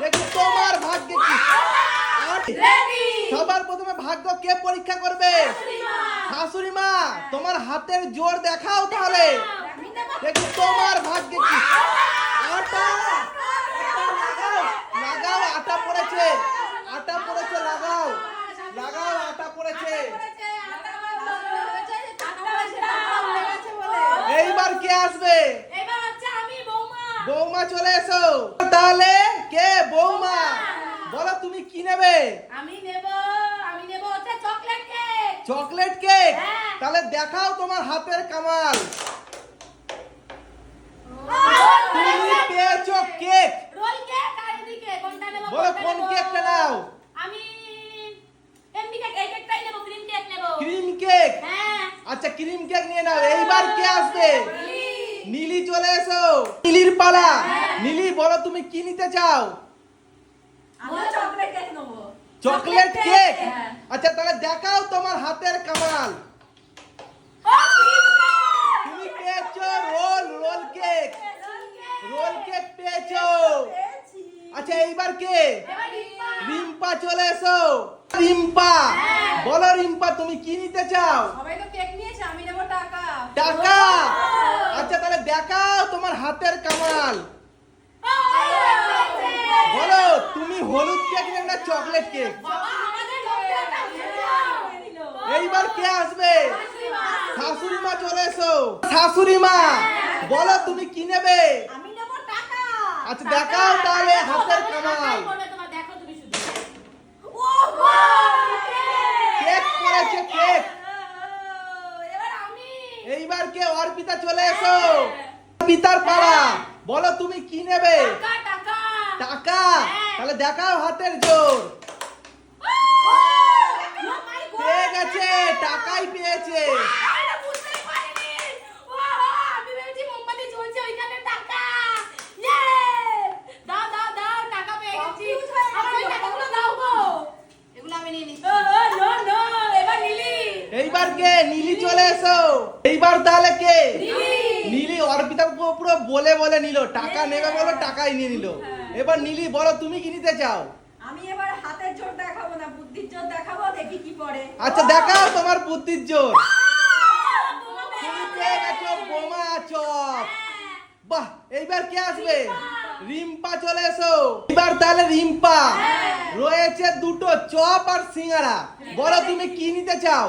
দেখি তোমার ভাগ্যে কি? সবার প্রথমে ভাগ্য কে পরীক্ষা করবে? শাশুড়ি মা। তোমার হাতের জোর দেখাও তাহলে। দেখি তোমার ভাগ্যে কি? আটা। লাগাও আটা পড়েছে। আটা পড়েছে লাগাও। লাগাও আটা পড়েছে। এইবার কে আসবে? বৌমা। চলে এসো। তাহলে কি নেবে? আমি নেব আমি নেব হচ্ছে চকলেট কেক চকলেট কেক হ্যাঁ। তাহলে দেখাও তোমার হাতের কামাল। তুমি পেয়েছ কেক রোল কেক আর এদিকে কোনটা নেব বলো কোন কেকটা নাও? আমি এমনি কেক এই কেকটাই নেব ক্রিম কেক নেব। ক্রিম কেক হ্যাঁ। আচ্ছা ক্রিম কেক নিয়ে নাও এইবার কে আসবে? নীলি। নীলি চলে এসো। নীলির পালা। নীলি বলো তুমি কি নিতে চাও আমরা চকলেট কেক নেব চকলেট কেক। হ্যাঁ। আচ্ছা তাহলে দেখাও তোমার হাতের কামাল। তুমি পেয়েছ roll roll cake. Roll cake পেয়েছ। আচ্ছা এইবার কে? রিম্পা। রিম্পা চলে এসো। রিম্পা বলো রিম্পা তুমি কি নিতে চাও? সবাই তো কেক নিয়েছে আমি নেব টাকা। টাকা? আচ্ছা তাহলে দেখাও তোমার হাতের কামাল বলো তুমি হলুদ কেক নেবে না চকলেট কেক বাবা আমাদের লোকটা এইবার কে আসবে? শাশুড়ি মা চলে এসো। শাশুড়ি মা বলো তুমি কি নেবে? আমি নেব টাকা। আচ্ছা দেখাও তাহলে হাতের কামাল। কেক করেছে কেক এইবার কে? অর্পিতা চলে এসো। পিতার পাড়া বলো তুমি কি নেবে? টাকা টাকা। টাকা? তাহলে দেখাও হাতের জোর। এইবার কে নীলি চলে এসো। এইবার তাহলে কে? নীলি। অর্পিতা পুরো বলে বলে নিল টাকা নেবে বলো টাকাই নিয়ে নিল। এবার নীলি বলো তুমি কি নিতে চাও? আমি এবার হাতের জোর দেখাবো না বুদ্ধির জোর দেখাবো দেখি কি পড়ে। আচ্ছা দেখাও তোমার বুদ্ধির জোর বোমা চপ। বাহ এইবার কে আসবে? রিম্পা। চলে এসো। এবার তাহলে রিম্পা। রয়েছে দুটো চপ আর সিঙ্গারা। বলো তুমি কি নিতে চাও?